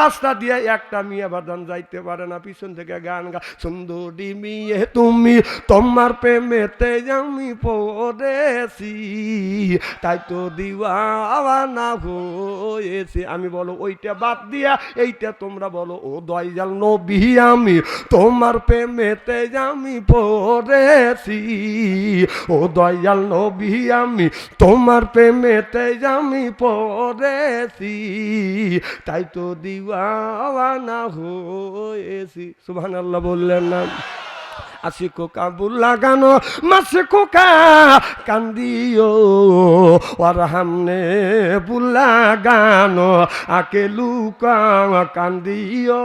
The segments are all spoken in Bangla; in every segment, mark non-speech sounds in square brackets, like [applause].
রাস্তা দিয়ে একটা মেয়ে বাদান যাইতে পারে না, পিছন থেকে গান গা সুন্দরী মেয়ে, তুমি তোমার প্রেমেতে আমি পড়েছি, তাই তো দিওয়ানা হয়েছে। আমি বলো, ওইটা বাদ দিয়া, এইটা তোমরা বলো, ও দয়াল নবী, আমি তোমার প্রেমেতে আমি পড়েছি। ও দয়াল নবী, আমি তোমার প্রেমেতে আমি পড়েছি, তাই তো দিওয়ানা হয়েছি। সুবহান আল্লাহ বললেন না। আসি কোকা বুল লাগানো মাসে কোকা কান্দিও ওর হামনে বুল লাগানো, আকে লুকা কান্দিও,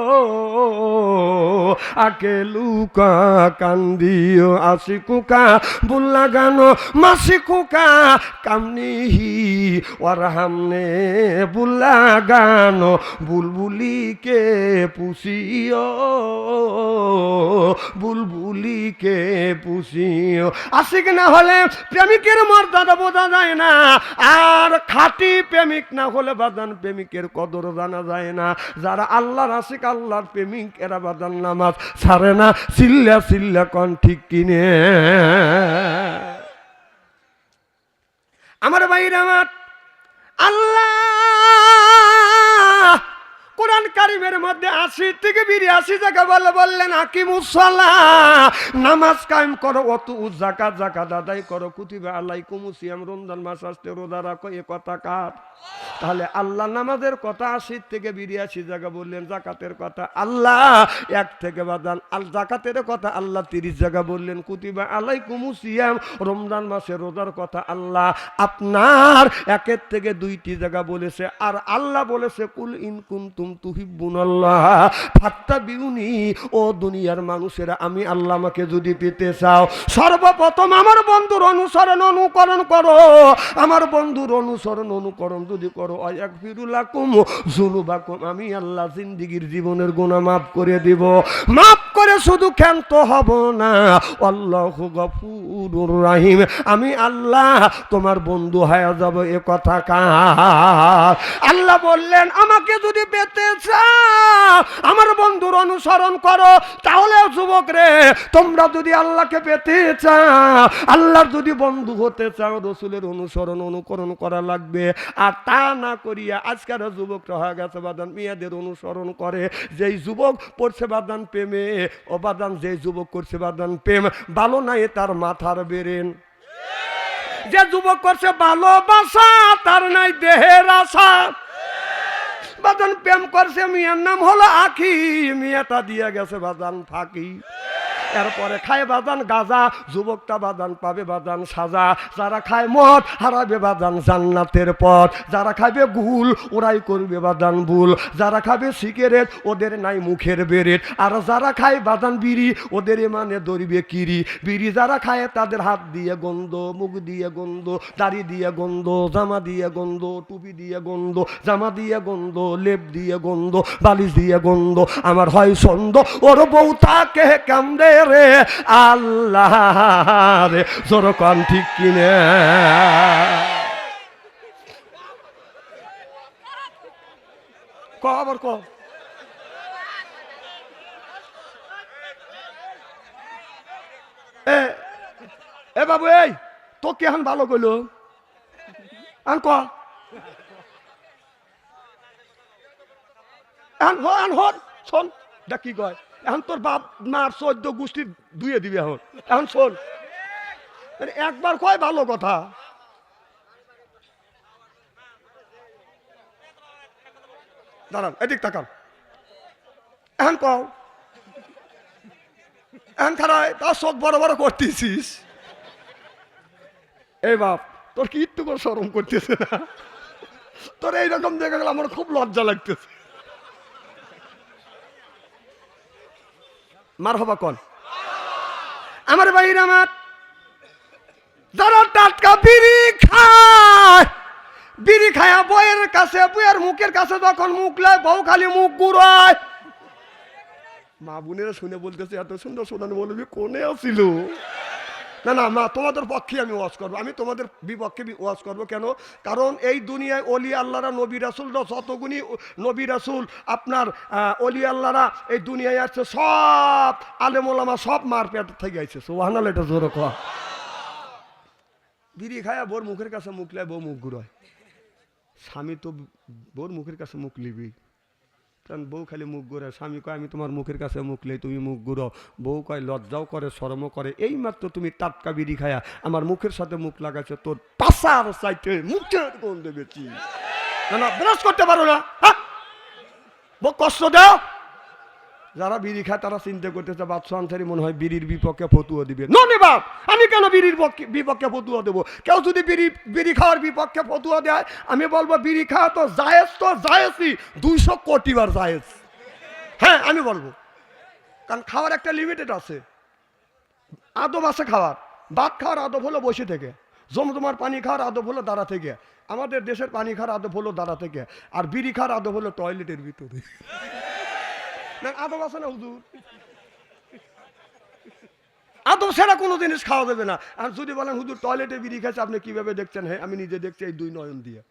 আকে লুকা কান্দিও আসি কোকা বুল লাগানো মাসে কোকা কামনিহি ওর হামনে বুল লাগানো, বুলবুলিকে পুষিও বুলবুলিকে পুষিও। আশিক না হলে প্রেমিকের মর্যাদা বোঝা যায় না। আর খাঁটি প্রেমিক না হলে বাদান প্রেমিকের কদর জানা যায় না। যারা আল্লাহর আশিক, আল্লাহর প্রেমিক, এরা বাদান নামাজ ছাড়ে না। সিল্লা সিল্লা কন ঠিক কিনে। আমার বাইরে আমার আল্লাহ কোরআন কারিমের মধ্যে আশি থেকে বিরিয়াশি জায়গা বলে বললেন আকিমুসলা নামাজ কায়েম করো, অত জাকাত জাকাত আদায় করো, কুতিবা আল্লাহ কুমুসিয়াম রমজান মাস আসতে রোজা রাখো, এ কথা কার? তাহলে আল্লাহ নামাজের কথা আশি থেকে বিরিয়াশি জায়গা বললেন, জাকাতের কথা আল্লাহ এক থেকে বাদান, আল জাকাতের কথা আল্লাহ তিরিশ জায়গা বললেন, কুতিবা আলাই কুমুসিয়াম রমজান মাসে রোজার কথা আল্লাহ আপনার একের থেকে দুইটি জায়গা বলেছে, আর আল্লাহ বলেছে, কুল ইনকুম তুম ও দুনিয়ার মানুষেরা, আমি আল্লাহ আমাকে যদি পেতে চাও, সর্বপ্রথম আমার বন্ধুর অনুসরণ, অনুকরণ করো। আমার বন্ধুর অনুসরণ, অনুকরণ যদি করো এক ফিরুলাকুম জুনুবাকুম আমি আল্লাহ জিন্দিগির জীবনের গুণা মাফ করে দিব। মাফ করে শুধু ক্ষান্ত হব না। আল্লাহ গফুরুর রাহিম। আমি আল্লাহ, তোমার বন্ধু হয়ে যাব এ কথা আল্লাহ বললেন, আমাকে যদি পেতে আমার বন্ধুর অনুসরণ করো, তাহলে যুবক রে, তোমরা যদি আল্লাহকে পেতে চাও, আল্লাহর যদি বন্ধু হতে চাও, রসুলের অনুসরণ, অনুকরণ করা লাগবে। আর তা না করিয়া আজকের যুবকরা হয়ে গেছে বাদান, মেয়েদের অনুসরণ করে। যেই যুবক পড়ছে বাদান প্রেমে ও যে যুবক করছে বাদান প্রেম, ভালো নাই তার মাথার বেরেন। যে যুবক করছে ভালোবাসা, তার নাই দেহের আশা। বাদান প্রেম করছে, মিয়ার নাম হলো আখি, মিয়াটা দিয়ে গেছে বাদান ফাঁকি। এরপরে খায় বাদান গাজা, যুবকটা বাদান পাবে বাদান সাজা। যারা খায় মদ, হারাবে বাদান জান্নাতের পথ। যারা খাবে গুল, ওরাই করবে বাদান ভুল। যারা খাবে সিগারেট, ওদের নাই মুখের বেরেট। আর যারা খায় বাদান বিড়ি, ওদের মানে দরিবে কিরি। বিড়ি যারা খায়, তাদের হাত দিয়ে গন্ধ, মুখ দিয়ে গন্ধ, দাড়ি দিয়ে গন্ধ, জামা দিয়ে গন্ধ, টুপি দিয়ে গন্ধ, জামা দিয়ে গন্ধ, লেপ দিয়ে গন্ধ, বালিশ দিয়ে গন্ধ। আমার হয় সন্দ ওর বউ তাকে কামড়ে রে আল্লাহ ঠিক কিনে। ক আবার ক। এ বাবু, এই তো কে কেহন ভালো কইলো। আন ক। এখন হ, এখন হন শোন দেখ কি কয়? এখন তোর বাপ, মার চোদ্দ গোষ্ঠী দুয়ে দিবি এখন। এখন শোন। একবার কয় ভালো কথা? দাঁড়ান এদিক তাকান এখন কও। এখন খারায় তার চোখ বড় বড় করতেছিস। এই বাপ, তোর কি একটু করে সরম করতেছে না? তোর এইরকম দেখে গেলে আমার খুব লজ্জা লাগতেছে। মার হবা কন। আমার বাইর আমার। যারা টাটকা বিড়ি খায় বিড়ি খায় বইয়ের কাছে, বইয়ের মুখের কাছে যখন মুখ লয়, বউ খালি মুখ গুড়ায় মা বোনেরা শুনে বলতেছে, এত সুন্দর শোনানো বলবি কোনে আসিল? না না মা তোমাদের পক্ষে আমি ওয়াজ করব। আমি তোমাদের বিপক্ষে ওয়াজ করব। কেন? কারণ এই দুনিয়ায় অলি আল্লাহরা, নবী রাসুলরা যতগুনি নবী রাসুল, আপনার অলি আল্লাহরা এই দুনিয়ায় আসছে, সব আলেমোলামা সব মারপেট থেকে আইছে। সোহানাল এটা জোরে কয়া বিড়ি খায়া বোর মুখের কাছে মুখ লাই বউ মুখ ঘুরায়। স্বামী তো বোর মুখের কাছে মুখ লিবি কারণ বউ খালি মুখ ঘুরে স্বামী কয়, আমি তোমার মুখের কাছে মুখ লেই তুমি মুখ ঘুরো। বউ কয়, লজ্জাও করে, শরমও করে। এই মাত্র তুমি টাটকা বিড়ি খায়া আমার মুখের সাথে মুখ লাগাচ্ছ তোর পাশার চাইতে মুখের কোন দেবেছি না না, ব্রাশ করতে পারো না হ্যাঁ? কষ্ট দাও। যারা বিড়ি খায়, তারা চিন্তা করতেছে বাদশাহ আনসারি মনে হয় বিড়ির বিপক্ষে ফতুয়া দিবে। ননে বাপ, আমি কেন বিড়ির পক্ষে- বিপক্ষে ফতুয়া দেবো? কেউ যদি বিড়ি বিড়ি খাওয়ার বিপক্ষে ফতুয়া দেয়, আমি বলব বিড়ি খাওয়া তো জায়েজ তো জায়েজই, দুইশো কোটি বার জায়েজ। হ্যাঁ আমি বলব। কারণ খাওয়ার একটা লিমিটেড আছে। আদব আছে খাওয়ার। ভাত খাওয়ার আদব হলো বসে থেকে। জমজমার পানি খাওয়ার আদব হলো দাঁড়া থেকে। আমাদের দেশের পানি খাওয়ার আদব হলো দাঁড়া থেকে। আর বিড়ি খাওয়ার আদব হলো টয়লেটের ভিতরে। না, আদব ছাড়া কোনো জিনিস খাওয়া যাবে না। আর যদি বলেন, হুজুর টয়লেটে বিড়ি খাচ্ছে আপনি কীভাবে দেখছেন? হ্যাঁ আমি নিজে দেখছি এই দুই নয়ন দিয়ে।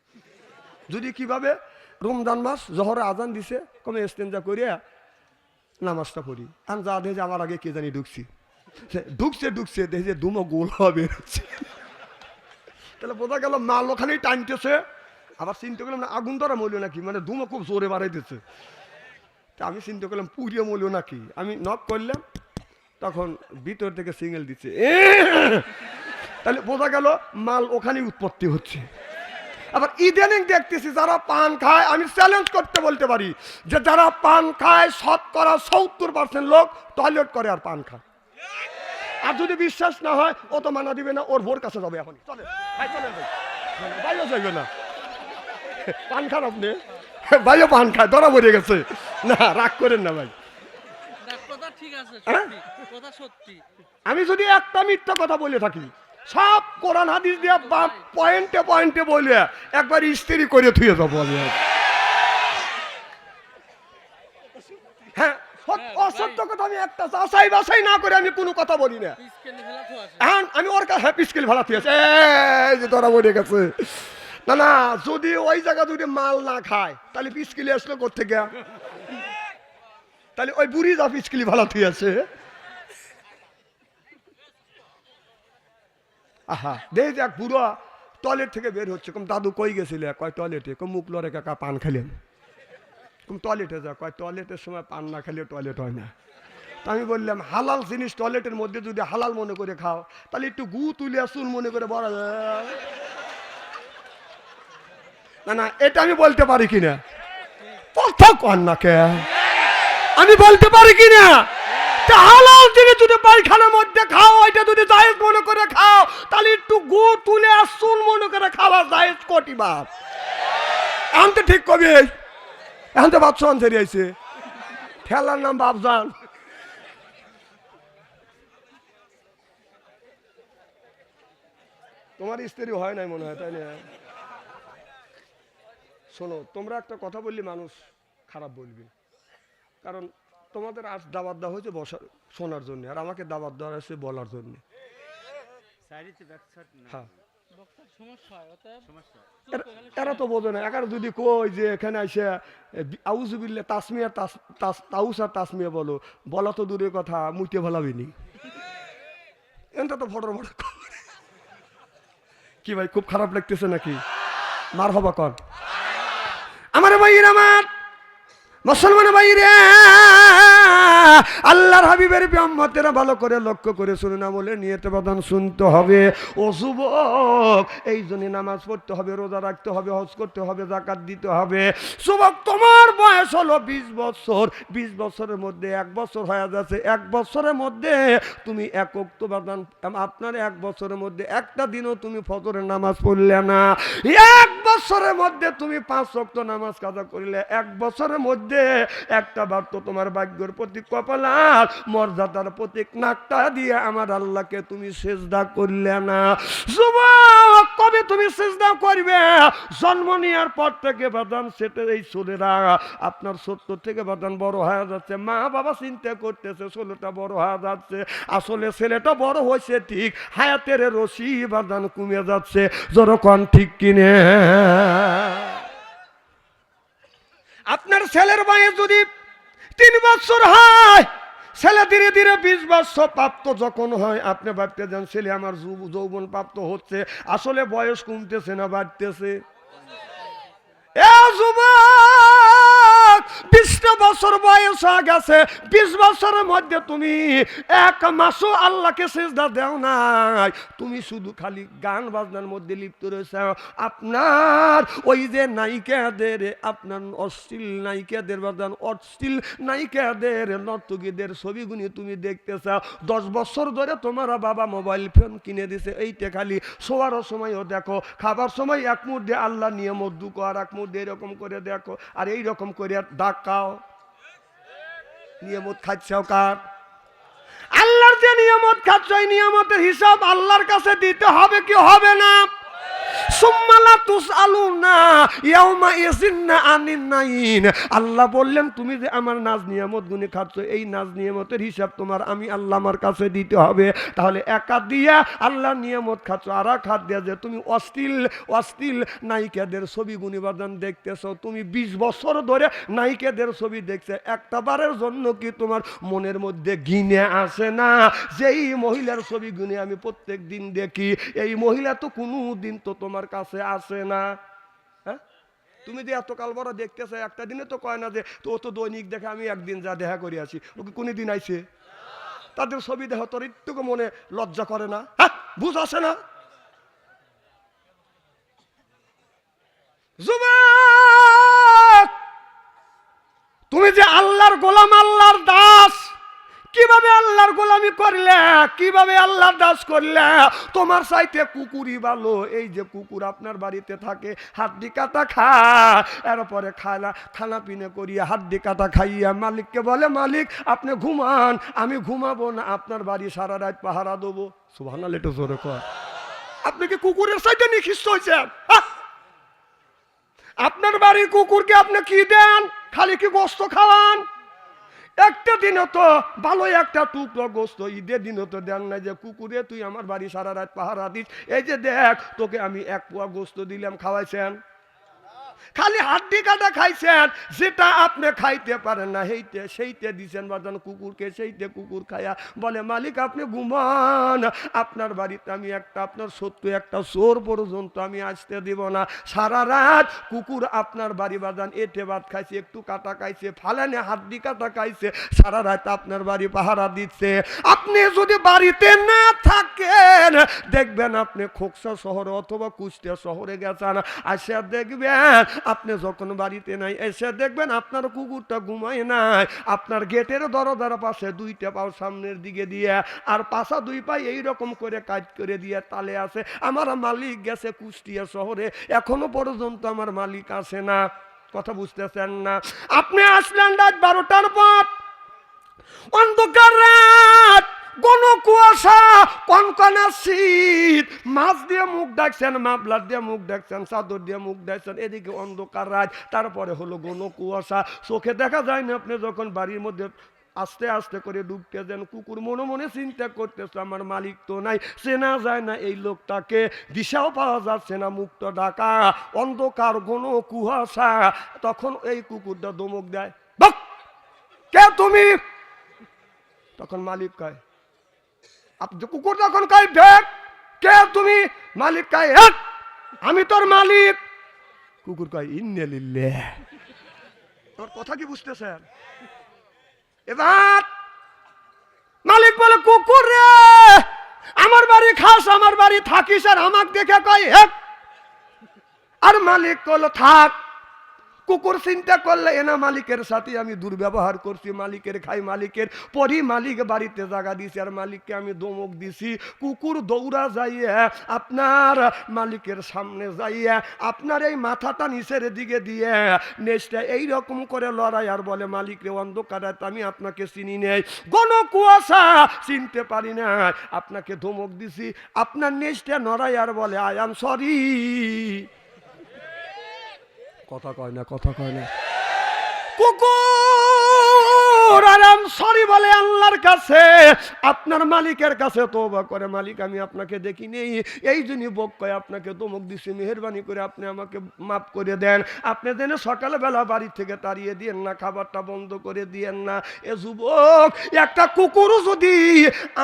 যদি কীভাবে রমজান মাস জহরে আজান দিছে, কমে এস্তেঞ্জা করিয়া নামাজটা পড়ি। আমি যা দেখে আমার আগে কে জানি ঢুকছি। ঢুকছে ঢুকছে দেখে দুমো গোল হবে তাহলে বোঝা গেল মাল ওখানেই টানতেছে। আবার চিন্তা করলাম না, আগুন ধরা মূল্য নাকি? মানে দুমো খুব জোরে বাড়াইতেছে। তা আমি চিন্তা করলাম পুরিয়ে মূল্য নাকি? আমি নক করলাম, তখন ভিতর থেকে সিঙ্গেল দিচ্ছে! তাহলে বোঝা গেল মাল ওখানেই উৎপত্তি হচ্ছে। আবার ইদানিং দেখতেছি যারা পান খায়, আমি চ্যালেঞ্জ করতে বলতে পারি যে যারা পান খায় শতকরা সত্তর পার্সেন্ট লোক টয়লেট করে আর পান খায়। আর যদি বিশ্বাস না হয়, ও তো মানা দিবে না, ওর ভোর কাছে যাবে এখন। চলে, ভাই, চলে ভাইও যাইবে না। পান খান আপনি? [laughs] ভাইও পান খায় ধরা পড়ে গেছে। না রাগ করেন না ভাই। হ্যাঁ? সত্যি কথা সত্যি। আমি যদি একটা মিথ্যা কথা বলে থাকি সব কোরআন হাদিস দিয়ে পয়েন্টে পয়েন্টে বলে একবার স্ত্রী করে থুয়ে যাব আমি। হ্যাঁ হ্যাঁ, অসত্য কথা আমি একটা যাচাই বাছাই না করে আমি কোনো কথা বলি না। আমি ওর কাছে হ্যাপি স্কিল ভাড়া থুয়েছে এই যে ধরা পড়ে গেছে। না না, যদি ওই জায়গা যদি মাল না খায়, তাহলে পিসকিলি আসলো কোথেকে তাহলে ওই বুড়ি যা পিসকিলি ভাড়া থুয়েছে আহা দেখ দেখ বুড়ো টয়লেট থেকে বের হচ্ছে। কম দাদু কই গেছিলে? কয় টয়লেটে কম মুখ লড়ে কাকা পান খেলেন। কম টয়লেটে যা, কয় টয়লেটের সময় পান না খেলে টয়লেট হয় না। তা আমি বললাম, হালাল জিনিস টয়লেটের মধ্যে যদি হালাল মনে করে খাও, তাহলে একটু গু তুলে চুল মনে করে বড়। না না, এটা আমি বলতে পারি কিনা? কথা কন না কে? আমি বলতে পারি কিনা? জিনিস যদি মধ্যে খাও, এটা যদি মনে করে খাও, তাহলে একটু গু তুলে আর মনে করে কোটি বাপ? তো ঠিক কবি। এখন তো তোমার স্ত্রী হয় নাই মনে হয়, তাই না? শোনো তোমরা একটা কথা বললে মানুষ খারাপ বলবে। কারণ তোমাদের আজ দাবাত দেওয়া হয়েছে বসার শোনার জন্য আর আমাকে দাবাত দেওয়া হয়েছে বলার জন্য। হ্যাঁ। হয় এরা- তো বোঝে না একার যদি কই যে এখানে এসে আউজুবিল্লে তাসমিয়া তাস তাস তাউস আর তাসমিয়া বলো বলা তো দূরের কথা মুইতে ভালাবিনি এটা তো ফটোর ফটো কি ভাই খুব খারাপ লাগতেছে নাকি? মার হবা কর। আমার ভাইয়ের আমার। মুসলমান ভাইরে আল্লাহর হাবিবের ব্রহ্মতেরা ভালো করে লক্ষ্য করে শুনে না বলে নিয়তে প্রধান শুনতে হবে। ও এই জন্য নামাজ পড়তে হবে, রোজা রাখতে হবে, হজ করতে হবে জাকাত দিতে হবে। যুবক, তোমার বয়স হলো বিশ বছর। বিশ বছরের মধ্যে এক বছর হয়ে যাচ্ছে। এক বছরের মধ্যে তুমি তো বাদান আপনার এক বছরের মধ্যে একটা দিনও তুমি ফজরের নামাজ পড়লে না। এক বছরের মধ্যে তুমি পাঁচ শক্ত নামাজ কাজা করিলে, এক বছরের মধ্যে একটা বার তো তোমার ভাগ্যের প্রতীক কপালার মর্যাদার প্রতীক নাকটা দিয়ে আমার আল্লাহকে তুমি সেজদা করলে না। কবে তুমি সেজদা করবে? জন্ম নেওয়ার পর থেকে বাদান সেটে এই ছোলেরা আপনার সত্য থেকে বাদান বড় হয়ে যাচ্ছে। মা বাবা চিন্তা করতেছে, ছেলেটা বড় হয়ে যাচ্ছে। আসলে ছেলেটা বড় হয়েছে ঠিক, হায়াতের রশি বাদান কমে যাচ্ছে। যখন ঠিক কিনে। আপনার ছেলের বয়স যদি তিন বছর হয়, ছেলে ধীরে ধীরে বিশ বছর প্রাপ্ত যখন হয়, আপনি ভাবতে যান, ছেলে আমার যৌবন প্রাপ্ত হচ্ছে, আসলে বয়স কমতেছে না, বাড়তেছে। বিশটা বছর বয়স হয়ে গেছে, বিশ বছরের মধ্যে তুমি এক মাসও আল্লাহকে সেজদা দেও নাই। তুমি শুধু খালি গান বাজনার মধ্যে লিপ্ত রয়েছে। আপনার ওই যে নায়িকাদের, আপনার অশ্লীল নায়িকাদের বাজান অশ্লীল নায়িকাদের, নর্তকীদের ছবিগুলি তুমি দেখতেছ। দশ বছর ধরে তোমার বাবা মোবাইল ফোন কিনে দিছে, এইটা খালি শোয়ার সময়ও দেখো, খাবার সময় এক মুহূর্তে আল্লাহ নিয়ম দুকো আর এক মুহূর্তে এরকম করে দেখো, আর এই রকম করে ডাকাও নিয়মত খাচ্ছাও কার? আল্লাহর যে নিয়ামত খাচ্ছ, এই নিয়ামতের হিসাব আল্লাহর কাছে দিতে হবে কি হবে না? আল্লাহ বললেন, তুমি যে আমার নাজ নিয়ামত গুনে খাচ্ছ, এই নাজ নিয়ামতের হিসাব তোমার আমি আল্লাহ আমার কাছে দিতে হবে। তাহলে একা দিয়া আল্লাহ নিয়ামত খাচ্ছ, আর এক হাত দিয়া যে তুমি অশ্লীল অশ্লীল নায়িকাদের ছবি গুণিবাদন দেখতেছ, তুমি বিশ বছর ধরে নায়িকাদের ছবি দেখছে। একটা বারের জন্য কি তোমার মনের মধ্যে ঘিনে আসে না? যেই মহিলার ছবি গুনে আমি প্রত্যেক দিন দেখি, এই মহিলা তো কোনো দিন তো তোমার কাছে আসে না। হ্যাঁ? তুমি যে এত কাল বড় দেখতেছে, একটা দিনে তো কয় না যে, তো ও তো দৈনিক দেখে আমি একদিন যা দেখা করে আসি। ওকে কোনো দিন আইছে? তাদের ছবি দেহ তোর একটুকু মনে লজ্জা করে না? হ্যাঁ? বুঝ আসে না? তুমি যে আল্লাহর গোলাম, আল্লাহর দাস কীভাবে আল্লাহর গোলামি করলে? কীভাবে আল্লাহর দাস করলে? তোমার চাইতে কুকুরই ভালো। এই যে কুকুর আপনার বাড়িতে থাকে, হাড্ডি কাটা খা এরপরে খানা খানা পিনে করিয়া হাড্ডি কাটা খাইয়া মালিককে বলে, মালিক, আপনি ঘুমান, আমি ঘুমাবো না, আপনার বাড়ি সারা রাত পাহারা দেবো। সুভানা লেটে জোরে কর আপনি কি কুকুরের সাইতে নিখিষ্ট হয়েছেন হ্যাঁ? আপনার বাড়ির কুকুরকে আপনি কি দেন? খালি কি গোস্ত খাওয়ান? একটা দিনও তো ভালো একটা টুকরো গোস্ত, ঈদের দিনও তো দেন না যে, কুকুরে, তুই আমার বাড়ি সারা রাত পাহারা দিস। এই যে দেখ, তোকে আমি এক পোয়া গোস্ত দিলাম, খাওয়াইছেন? খালি হাড্ডি কাটা খাইছেন, যেটা আপনি খাইতে পারেন না। সেইতে সেইতে দিছেন বাজান কুকুরকে সেইতে কুকুর খায়া বলে, মালিক, আপনি ঘুমান। আপনার বাড়িতে আমি একটা, আপনার সত্য একটা চোর পর্যন্ত আমি আসতে দিব না। সারা রাত কুকুর আপনার বাড়ি বাজান, এটে ভাত খাইছে, একটু কাটা খাইছে, ফালানে হাড্ডি কাটা খাইছে, সারা রাত আপনার বাড়ি পাহারা দিচ্ছে। আপনি যদি বাড়িতে না থাকেন, দেখবেন আপনি খোকসা শহরে অথবা কুষ্টিয়া শহরে গেছেন আসে দেখবেন আপনি যখন বাড়িতে নাই, এসে দেখবেন আপনার কুকুরটা ঘুমায় নাই। আপনার গেটের দরজার পাশে দুইটা পাও সামনের দিকে দিয়ে, আর পাশা দুই পাই এই রকম করে কাজ করে দিয়ে তালে আছে। আমার মালিক গেছে কুষ্টিয়া শহরে, এখনও পর্যন্ত আমার মালিক আসে না। কথা বুঝতেছেন না? আপনি আসলেন রাত বারোটার পর। অন্ধকার রাত, কোন কুয়াশা কনকনা শীত। মাছ দিয়ে মুখ ডাকছেন মাফলার দিয়ে মুখ ডাকছেন চাদর দিয়ে মুখ ডাকছেন এদিকে অন্ধকার রাত, তারপরে হলো ঘন কুয়াশা। চোখে দেখা যায় না আপনি যখন বাড়ির মধ্যে আস্তে আস্তে করে ডুবতে যান কুকুর মনে মনে চিন্তা করতেছে, আমার মালিক তো নাই, চেনা যায় না এই লোকটাকে, দিশাও পাওয়া যাচ্ছে না মুক্ত ডাকা অন্ধকার ঘন কুয়াশা। তখন এই কুকুরটা দমক দেয়! কে তুমি? তখন মালিক কয় কুকুর তখন কয় ঢেক কে তুমি? মালিক কয় হেট আমি তোর মালিক। কুকুর কয় ইন্নে লিল্লে। তোর কথা কি বুঝতেছেন? এবার মালিক বলে, কুকুর রে, আমার বাড়ি খাস, আমার বাড়ি থাকিস, আর আমাকে দেখে কয় হেট আর মালিক কল থাক। কুকুর চিন্তা করলে এনা মালিকের সাথে আমি দুর্ব্যবহার করছি, মালিকের খাই, মালিকের পরই মালিক বাড়িতে জাগা দিছি আর মালিককে আমি দমক দিছি। কুকুর দৌড়া যাইয়া আপনার মালিকের সামনে যাইয়া আপনার এই মাথাটা নিচের দিকে দিয়ে নেচটা এইরকম করে লড়াই আর বলে, মালিক রে, অন্ধকারে আমি আপনাকে চিনি নেই। গণ কুয়াশা চিনতে পারি না। আপনাকে ধমক দিছি, আপনার নেচটা নড়াই আর বলে, আই আম সরি। কথা কয় না কথা কয় না। কুকুর! সরি বলে আল্লাহর কাছে। আপনার মালিকের কাছে তোবা করে, মালিক, আমি আপনাকে দেখি নেই এই জন্য আপনাকে দিছি। মেহরবানি করে আপনি আমাকে মাফ করে দেন। আপনি সকালবেলা বাড়ি থেকে তাড়িয়ে দিয়েন না, খাবারটা বন্ধ করে দিয়েন না। এ যুবক, একটা কুকুর যদি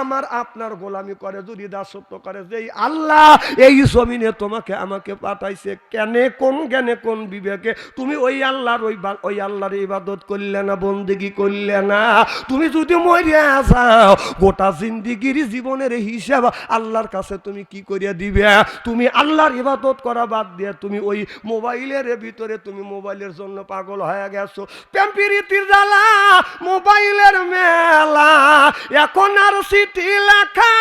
আমার আপনার গোলামি করে, যদি দাসত্ব করে যে আল্লাহ এই জমিনে তোমাকে আমাকে পাঠাইছে, কেনে কোন জ্ঞানে কোন বিবেকে? তুমি ওই আল্লাহর, ওই ওই আল্লাহর ইবাদত করলে না, বন্দেগি করলে না, তুমি যদি মরে যাও, গোটা জিন্দিগির জীবনের হিসাব আল্লাহর কাছে তুমি কি করিয়া দিবে? তুমি আল্লাহর ইবাদত করা বাদ দিয়ে তুমি ওই মোবাইলের ভিতরে তুমি মোবাইলের জন্য পাগল হয়ে গেছো। প্যাম্পিরিতির জ্বালা মোবাইলের মেলা, এখন আর সিটি লেখা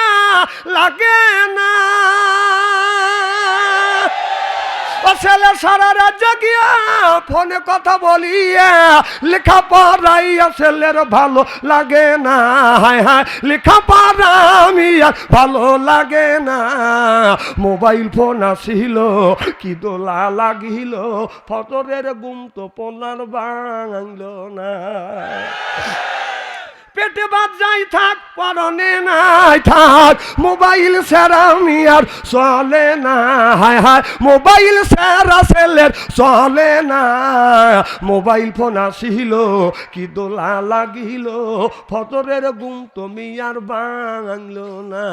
লাগে না। ও ছেলে, সারা রাজ্য গিয়া ফোনে কথা বলিয়া লেখা পড়াইয়া ছেলের ভালো লাগে না। হায় হায় লেখা পড়া আমি ভালো লাগে না। মোবাইল ফোন আসিল, কি দোলা লাগিল ফটরের গুম তো পোনার বাংল না। পেটে বাদ যাই থাক পরনে নাই থাক মোবাইল সেরা আর চলে না, হায় হায়, মোবাইল সেরা ছেলের, চলে না। মোবাইল ফোন আসিল, কি দোলা লাগিল ফটরের গুম তুমি আর বাংল না।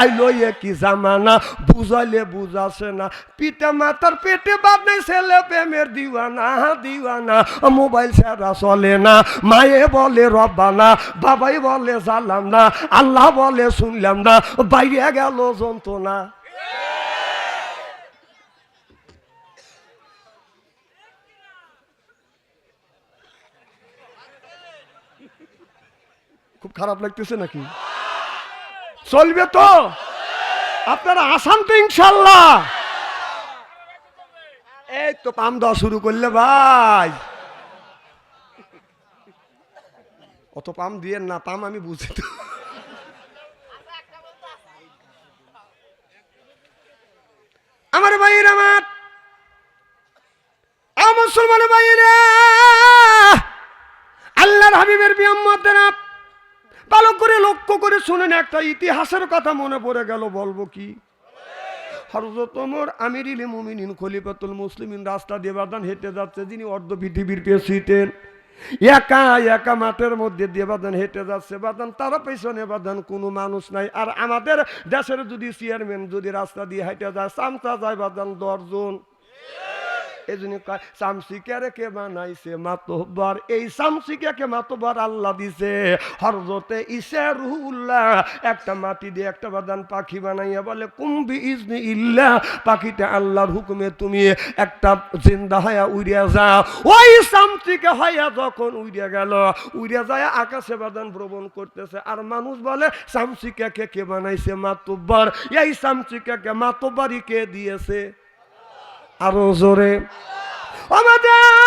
আই লইয়ে কি জামানা, বুঝাইলে বুঝাছে না। পিতা মাতার পেটে বাদ নাই ছেলে প্রেমের দিওয়ানা দিওয়ানা। মোবাইল সেরা চলে না, মায়ে বলে রব্বানা, বাবাই বলে জানলাম না, আল্লাহ বলে শুনলাম না, বাইরে গেল যন্ত্রণা। খুব খারাপ লাগতেছে নাকি? চলবে তো? আপনারা আসান তো ইনশাল্লাহ। এই তো পাম দেওয়া শুরু করলে ভাই। অত পাম দিয়ে না পাম আমি বুঝি তো। আমার ভাইয়ের আমার। মুসলমান ভাইয়েরা, আল্লাহর হাবিবের বিয়ম্মতেরা ভালো করে লক্ষ্য করে শুনেন, একটা ইতিহাসের কথা মনে পড়ে গেল, বলব কি? হরজত ওমর আমিরিল মুমিনিন খলিফাতুল মুসলিমিন রাস্তা দিয়ে বাদান হেঁটে যাচ্ছে, যিনি অর্ধ পৃথিবীর প্রেসিডেন্ট একা একা মাঠের মধ্যে দিয়ে বাদান হেঁটে যাচ্ছে, বাদান তারা পেছনে বাদান কোনো মানুষ নাই। আর আমাদের দেশের যদি চেয়ারম্যান যদি রাস্তা দিয়ে হেঁটে যায় চামচা যায় বাদান দশজন। এই জন্য চামচিকারে কে বানাইছে মাতবার এই চামচিকাকে মাতবার আল্লাহ দিছে। হরজতে ইসে রুহুল্লাহ একটা মাটি দিয়ে একটা বাদান পাখি বানাইয়া বলে কুম্বি ইজনি ইল্লা? পাখিটা আল্লাহর হুকুমে তুমি একটা জিন্দা হয়া উড়িয়া যাও। ওই চামচিকা হইয়া যখন উড়িয়া গেল, উড়িয়া যায় আকাশে বাদান ভ্রমণ করতেছে। আর মানুষ বলে চামচিকাকে কে বানাইছে মাতব্বার? এই চামচিকাকে মাতব্বারই কে দিয়েছে? আরও জোরে। আমাদের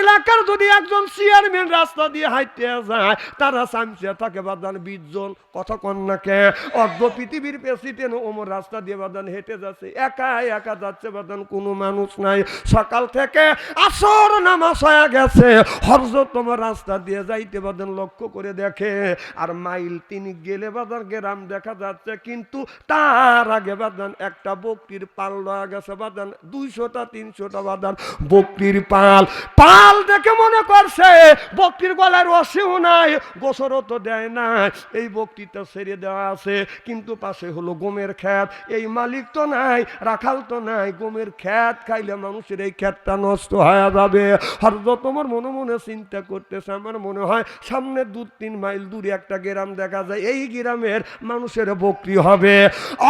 এলাকার যদি একজন চেয়ারম্যান রাস্তা দিয়ে হাইতে যায়, তারা চামচিয়া থাকে বাদান বিশ জন কথা কন্যাকে অর্ধ পৃথিবীর প্রেসিডেন্ট ওমর রাস্তা দিয়ে বাদান হেঁটে যাচ্ছে। একা একা যাচ্ছে বাদান, কোনো মানুষ নাই। সকাল থেকে আসর নামাজ হয়ে গেছে। হরজতম রাস্তা দিয়ে যাইতে বাদান লক্ষ্য করে দেখে। আর মাইল তিনি গেলে বাদান গ্রাম দেখা যাচ্ছে, কিন্তু তার আগে বাদান একটা বকরির পাল লয়া গেছে বাদান। দুইশোটা, তিনশোটা বাদান। বকরির পাল পাল দেখে মনে করছে, বক্তির গলায় রসেও নাই গোসরও তো দেয় না। এই বক্তিটা ছেড়ে দেওয়া আছে, কিন্তু পাশে হলো গমের খ্যাত এই মালিক তো নাই, রাখাল তো নাই, গমের খ্যাত খাইলে মানুষের এই খ্যাতটা নষ্ট হয়ে যাবে। হরদ তোমার মনে মনে চিন্তা করতেছে, আমার মনে হয় সামনে দু তিন মাইল দূরে একটা গ্রাম দেখা যায়, এই গ্রামের মানুষের বকরি হবে।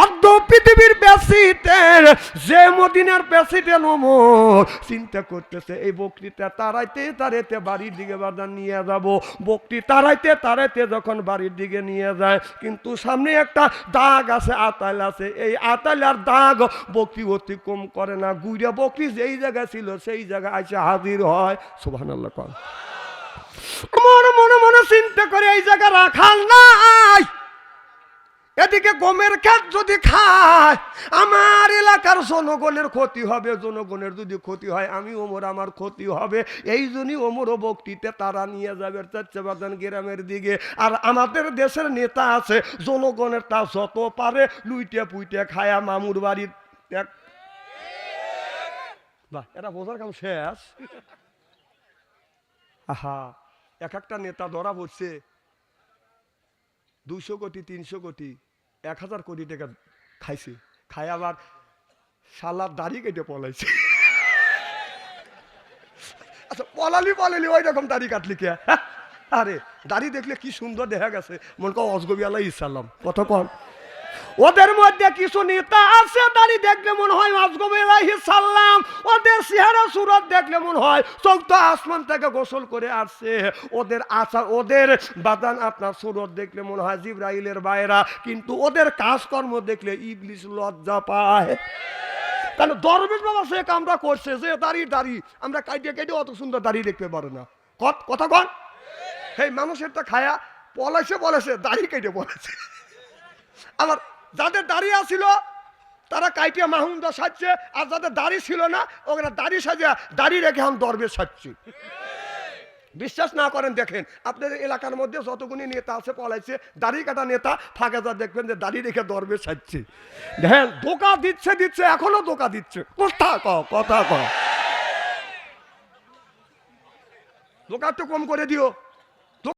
অর্ধ পৃথিবীর প্রেসিডেন্ট যে মদিনার প্রেসিডেন্ট ওমর চিন্তা করতেছে, এই বকরিটা তারাইতে তারাইতে বাড়ির দিকে বাজার নিয়ে যাব। বকরি তারাইতে তারাইতে যখন বাড়ির দিকে নিয়ে যায়, কিন্তু সামনে একটা দাগ আছে, আতাল আছে। এই আতাল আর দাগ বকরি অতিক্রম করে না। গুইরা বকরি যেই জায়গায় ছিল, সেই জায়গায় এসে হাজির হয়। সুবহানাল্লাহ কর। আমার মনে মনে চিন্তা করে, এই জায়গা রাখাল নাই। এদিকে গমের ক্ষেত যদি খায়, আমার এলাকার জনগণের ক্ষতি হবে, জনগণের যদি ক্ষতি হয়, আমি ওমর আমার ক্ষতি হবে। এই জন্যই ওমর ও বক্তিতে তারা নিয়ে যাবে চাচ্চাবাদান গ্রামের দিকে। আর আমাদের দেশের নেতা আছে, জনগণের তা যত পারে লুইটে পুইটে খায়া মামুর বাড়ির বাহ, এটা বোঝার কাম শেষ? আহা, এক একটা নেতা ধরা পড়ছে। দুশো কোটি, তিনশো কোটি, এক হাজার কোটি টাকা খাইছে। খাই আবার শালার দাড়ি কেটে পলাইছে। আচ্ছা পলালি পলালি ওই রকম দাড়ি কাটলি কে? হ্যাঁ? আরে, দাড়ি দেখলে কি সুন্দর দেখা গেছে। মনে কর অজগবি আল্লাহ ইসাল্লাম কত কম ওদের মধ্যে কিছু নেতা আছে, দাড়ি দেখলে মনে হয় আজগবে সাল্লাম। ওদের চেহারা, সুরত দেখলে মনে হয় চোখ তো আসমান থেকে গোসল করে আসছে। ওদের আচার, ওদের বাদান আপনার সুরত দেখলে মনে হয় জিব্রাইলের বাইরা, কিন্তু ওদের কাজকর্ম দেখলে ইবলিশ লজ্জা পায়। কারণ দরবেশ বাবা সে কামটা করছে, যে দাড়ি দাড়ি, আমরা কাইটে কেটে অত সুন্দর দাড়ি দেখতে পারো না। কত, কথা কন। সেই মানুষের তো খায়া পলাইছে বলেছে দাড়ি কেটে বলেছে আবার যাদের দাড়ি আছিল, তারা কাইটিয়া মাহুন্দা সাজছে, আর যাদের দাড়ি ছিল না ওরা দাড়ি সাজে, দাড়ি রেখে এখন দরবে সাজছে। বিশ্বাস না করেন, দেখেন আপনাদের এলাকার মধ্যে যতগুলি নেতা আছে, পলাইছে, দাড়ি কাটা নেতা, ফাঁকে যা দেখবেন যে দাড়ি রেখে দরবে সাজছে। দেখেন, ধোকা দিচ্ছে দিচ্ছে, এখনও ধোকা দিচ্ছে। কথা ক কথা ক। ধোকা একটু কম করে দিও।